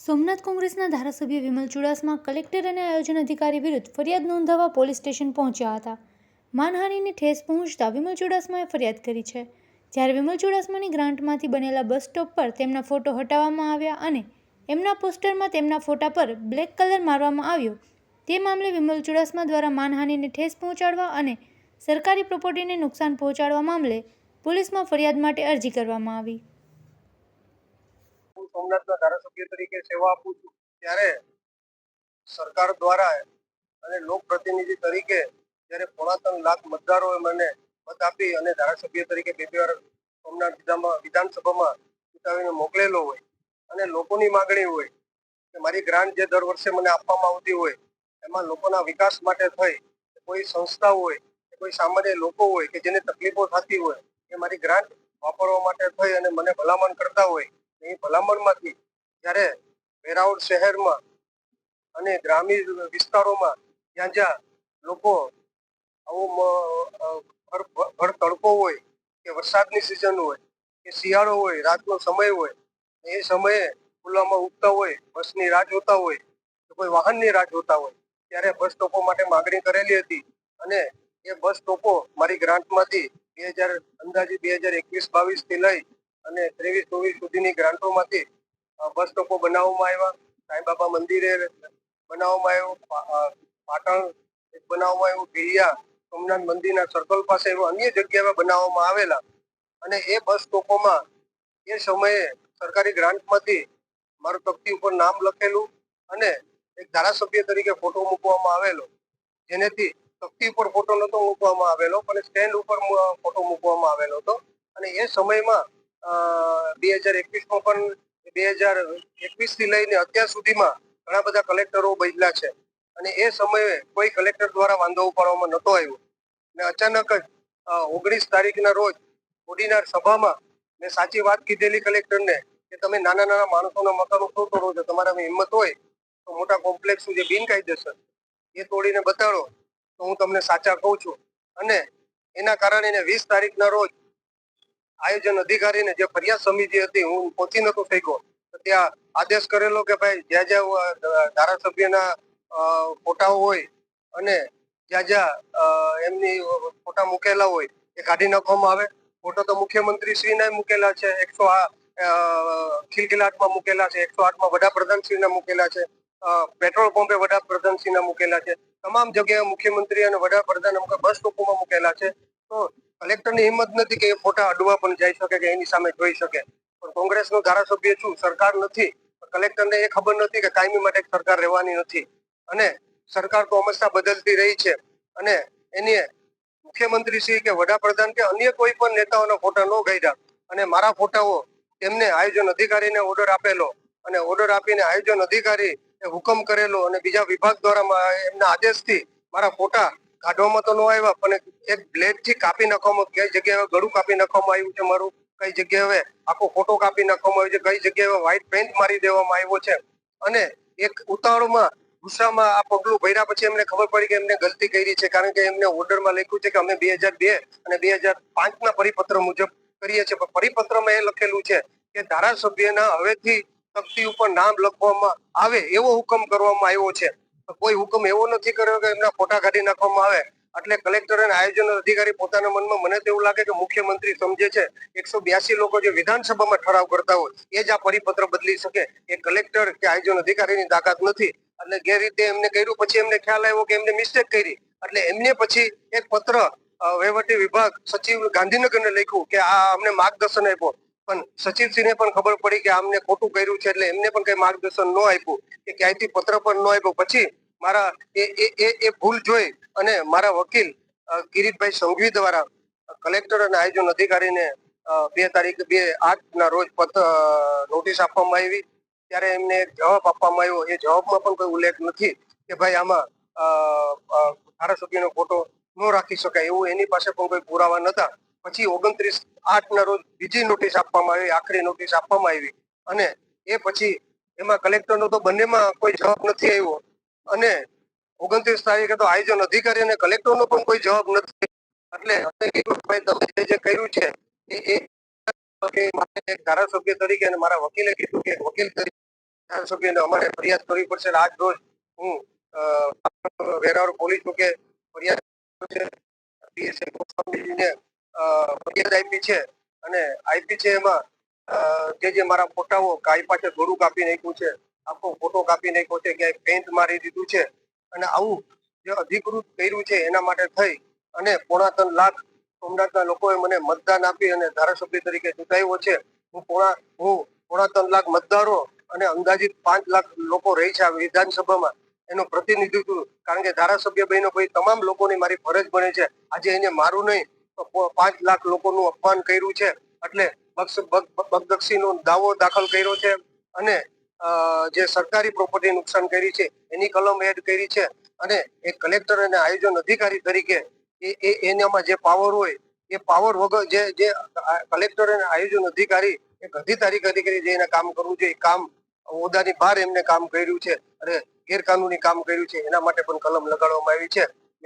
સોમનાથ કોંગ્રેસના ધારાસભ્ય વિમલ ચુડાસમા, કલેક્ટર અને આયોજન અધિકારી વિરુદ્ધ ફરિયાદ નોંધાવવા પોલીસ સ્ટેશન પહોંચ્યા હતા. માનહાનિની ઠેસ પહોંચતા વિમલ ચુડાસમાએ ફરિયાદ કરી છે. જ્યારે વિમલ ચુડાસમાની ગ્રાન્ટમાંથી બનેલા બસ સ્ટોપ પર તેમના ફોટો હટાવવામાં આવ્યા અને એમના પોસ્ટરમાં તેમના ફોટા પર બ્લેક કલર મારવામાં આવ્યો, તે મામલે વિમલ ચુડાસમા દ્વારા માનહાનિને ઠેસ પહોંચાડવા અને સરકારી પ્રોપર્ટીને નુકસાન પહોંચાડવા મામલે પોલીસમાં ફરિયાદ માટે અરજી કરવામાં આવી. સોમનાથના ધારાસભ્ય તરીકે સેવા આપું છું, ત્યારે સરકાર દ્વારા અને લોકપ્રતિનિધિ તરીકે જ્યારે પોણા ત્રણ લાખ મતદારોએ મને મત આપી અને ધારાસભ્ય તરીકે બે વાર સોમનાથ વિધાનસભામાં ચૂંટાવીને મોકલેલો હોય અને લોકોની માગણી હોય કે મારી ગ્રાન્ટ જે દર વર્ષે મને આપવામાં આવતી હોય, એમાં લોકોના વિકાસ માટે થઈ, કોઈ સંસ્થા હોય કે કોઈ સામાન્ય લોકો હોય કે જેને તકલીફો થતી હોય, એ મારી ગ્રાન્ટ વાપરવા માટે થઈ અને મને ભલામણ કરતા હોય એ ભલામણમાંથી જ્યારે વેરાવળ શહેરમાં અને ગ્રામીણ વિસ્તારોમાં જ્યાં જ્યાં લોકો આવો ભર તડકો હોય કે વરસાદની સિઝન હોય કે શિયાળો હોય, રાતનો સમય હોય, એ સમયે ખુલ્લામાં ઉગતા હોય, બસની રાહ જોતા હોય, કે કોઈ વાહનની રાહ જોતા હોય, ત્યારે બસ સ્ટોપો માટે માગણી કરેલી હતી અને એ બસ સ્ટોપો મારી ગ્રાન્ટમાંથી બે હજાર અંદાજે બે હજાર એકવીસ બાવીસથી લઈ અને ત્રેવીસ ચોવીસ સુધીની ગ્રાન્ટોમાંથી બસ સ્ટોપો બનાવવામાં આવ્યા. સાંઈબાબા મંદિરે બનાવવામાં આવ્યું. પાટણ બનાવવામાં આવ્યું. ભીડિયા સોમનાથ મંદિરના સર્કલ પાસે એવા અન્ય જગ્યાએ બનાવવામાં આવેલા. અને એ બસ સ્ટોપોમાં એ સમયે સરકારી ગ્રાન્ટમાંથી મારું તકતી ઉપર નામ લખેલું અને એક ધારાસભ્ય તરીકે ફોટો મૂકવામાં આવેલો. જેનેથી તકતી ઉપર ફોટો નહોતો મૂકવામાં આવેલો, પણ સ્ટેન્ડ ઉપર ફોટો મૂકવામાં આવેલો હતો. અને એ સમયમાં બે હજાર એકવીસમાં પણ બે હજાર એકવીસથી લઈને અત્યાર સુધીમાં ઘણા બધા કલેક્ટરો બદલા છે. અને એ સમયે કોઈ કલેક્ટર દ્વારા વાંધો ઉપાડવામાં નતો આવ્યો. ને અચાનક જ ઓગણીસ તારીખના રોજ ઓડીનાર સભામાં મેં સાચી વાત કીધેલી કલેક્ટરને કે તમે નાના નાના માણસોના મકાનો શું કરો છો? તમારામાં હિંમત હોય તો મોટા કોમ્પ્લેક્સ જે બિનકાયદેસર એ તોડીને બતાડો તો હું તમને સાચા કહું છું. અને એના કારણે એને વીસ તારીખના રોજ આયોજન અધિકારીને જે ફરિયાદ સમિતિ હતી, હું પહોંચી નતો શક્યો ત્યાં આદેશ કરેલો કે ભાઈ, જ્યાં જ્યાં ધારાસભ્યના ફોટાઓ હોય અને જ્યાં જ્યાં એમની ફોટા મૂકેલા હોય, એ કાઢી નાખવામાં આવે. ફોટો તો મુખ્યમંત્રી શ્રીના મૂકેલા છે, એકસો ખિલખિલાટમાં મૂકેલા છે, એકસો આઠમાં વડાપ્રધાન શ્રીના મૂકેલા છે પેટ્રોલ પંપે વડાપ્રધાન શ્રીના મૂકેલા છે. તમામ જગ્યાએ મુખ્યમંત્રી અને વડાપ્રધાન અમુક બસ સ્ટોપોમાં મૂકેલા છે. તો કલેક્ટરની હિંમત નથી કે એ ફોટા અડવા પણ જઈ શકે કે એની સામે જોઈ શકે. પણ કોંગ્રેસનો ધારાસભ્ય છું, સરકાર નથી. કલેક્ટરને એ ખબર નથી કે કાયમી માટે સરકાર રહેવાની નથી. અને સરકાર તો હંમેશા બદલતી રહી છે. અને એની મુખ્યમંત્રી શ્રી કે વડાપ્રધાન કે અન્ય કોઈ પણ નેતાઓના ફોટા ન ગાડ્યા અને મારા ફોટાઓ એમને આયોજન અધિકારીને ઓર્ડર આપેલો. અને ઓર્ડર આપીને આયોજન અધિકારી હુકમ કરેલો. અને બીજા વિભાગ દ્વારા એમના આદેશથી મારા ફોટા કાઢવામાં તો ન આવ્યા, પણ એક બ્લેડથી કાપી નાખવામાં કઈ જગ્યાએ ગળું કાપી નાખવામાં આવ્યું છે મારું? કઈ જગ્યાએ આખો ફોટો કાપી નાખવામાં આવ્યો છે? કઈ જગ્યાએ વ્હાઇટ પેન્ટ મારી દેવામાં આવ્યો છે? અને એક ઉતાવળમાં ગુસ્સામાં આ પગલું ભર્યા પછી એમને ખબર પડી કે એમને ગલતી કરી છે, કારણ કે એમને ઓર્ડરમાં લખ્યું છે કે અમે બે હજાર બે અને બે હજાર પાંચના પરિપત્ર મુજબ કરીએ છીએ. પણ પરિપત્રમાં એ લખેલું છે કે ધારાસભ્યના હવેથી તકતી ઉપર નામ લખવામાં આવે એવો હુકમ કરવામાં આવ્યો છે. કોઈ હુકમ એવો નથી કર્યો કે એમના ફોટા કાઢી નાખવામાં આવે. એટલે કલેક્ટર અને આયોજન અધિકારી પોતાના મનમાં મને તો એવું લાગે કે મુખ્યમંત્રી સમજે છે, એકસો બ્યાસી લોકો જે વિધાનસભામાં ઠરાવ કરતા હોય, એ જ આ પરિપત્ર બદલી શકે. એ કલેક્ટર કે આયોજન અધિકારીની તાકાત નથી. એટલે જે રીતે એમને કર્યું પછી એમને ખ્યાલ આવ્યો કે એમને મિસ્ટેક કરી. એટલે એમને પછી એક પત્ર વહીવટી વિભાગ સચિવ ગાંધીનગરને લખ્યું કે આ અમને માર્ગદર્શન આપ્યો. પણ સચિવશ્રીને પણ ખબર પડી કે આમને ખોટું કર્યું છે, એટલે એમને પણ કઈ માર્ગદર્શન ન આપ્યું. કે ક્યાંયથી પત્ર પણ ન આપ્યો. પછી મારા એ એ એ ભૂલ જોઈ અને મારા વકીલ કિરીટભાઈ સંઘવી દ્વારા કલેક્ટર અને આયોજન અધિકારીને બે તારીખ, બે આઠના રોજ પત્ર નોટિસ આપવામાં આવી. ત્યારે એમને એક જવાબ આપવામાં આવ્યો. એ જવાબમાં પણ કોઈ ઉલ્લેખ નથી કે ભાઈ આમાં ધારાસભ્યનો ફોટો ન રાખી શકાય એવું એની પાસે પણ કોઈ પુરાવા નતા. પછી ઓગણત્રીસ આઠના રોજ બીજી નોટિસ આપવામાં આવી, આખરી નોટિસ આપવામાં આવી. અને એ પછી એમાં કલેક્ટરનો તો બંનેમાં કોઈ જવાબ નથી આવ્યો. અને ઓગણત્રીસ તારીખે તો આયોજન અધિકારી અને કલેક્ટરનો પણ કોઈ જવાબ નથી. એટલે તમે જે જે કર્યું છે, એ ધારાસભ્ય તરીકે અને મારા વકીલે કીધું કે વકીલ તરીકે ધારાસભ્યને અમારે ફરિયાદ કરવી પડશે. આજ રોજ હું વેરાવળ પોલીસ ચોકે ફરિયાદ ફરિયાદ આપી છે અને આપી છે એમાં જે જે મારા ફોટાઓ કાઈ પાછળ ગળું કાપી નાખ્યું છે. આખો ફોટો કાપી નાખ્યો છે, ક્યાંય પેન્ટ મારી દીધું છે અને આવું જે અધિકૃત કર્યું છે એના માટે થઈ અને પોણા ત્રણ લાખ સોમનાથના લોકોએ મને મતદાન આપી અને ધારાસભ્ય તરીકે ચૂંટાયો છે. હું પોણા હું પોણા ત્રણ લાખ મતદારો અને અંદાજિત પાંચ લાખ લોકો રહી છે આ વિધાનસભામાં. એનું પ્રતિનિધિત્વ, કારણ કે ધારાસભ્ય બહેનો ભાઈ તમામ લોકોની મારી ફરજ બને છે. આજે એને મારું નહીં, તો પાંચ લાખ લોકોનું અપમાન કર્યું છે. એટલે બગદક્ષીનો દાવો દાખલ કર્યો છે અને જે સરકારી પ્રોપર્ટી નુકસાન કરી છે, એની કલમ એડ કરી છે અને એ કલેક્ટર અને આયોજન અધિકારી તરીકે એ એનામાં જે પાવર હોય, એ પાવર વગર જે જે કલેક્ટર અને આયોજન અધિકારી એક અધિકારી તરીકે જે એને કામ કરવું જોઈએ એ કામ હોદ્દાની બહાર એમને કામ કર્યું છે અને ગેરકાનૂની કામ કર્યું છે, એના માટે પણ કલમ લગાડવામાં આવી છે.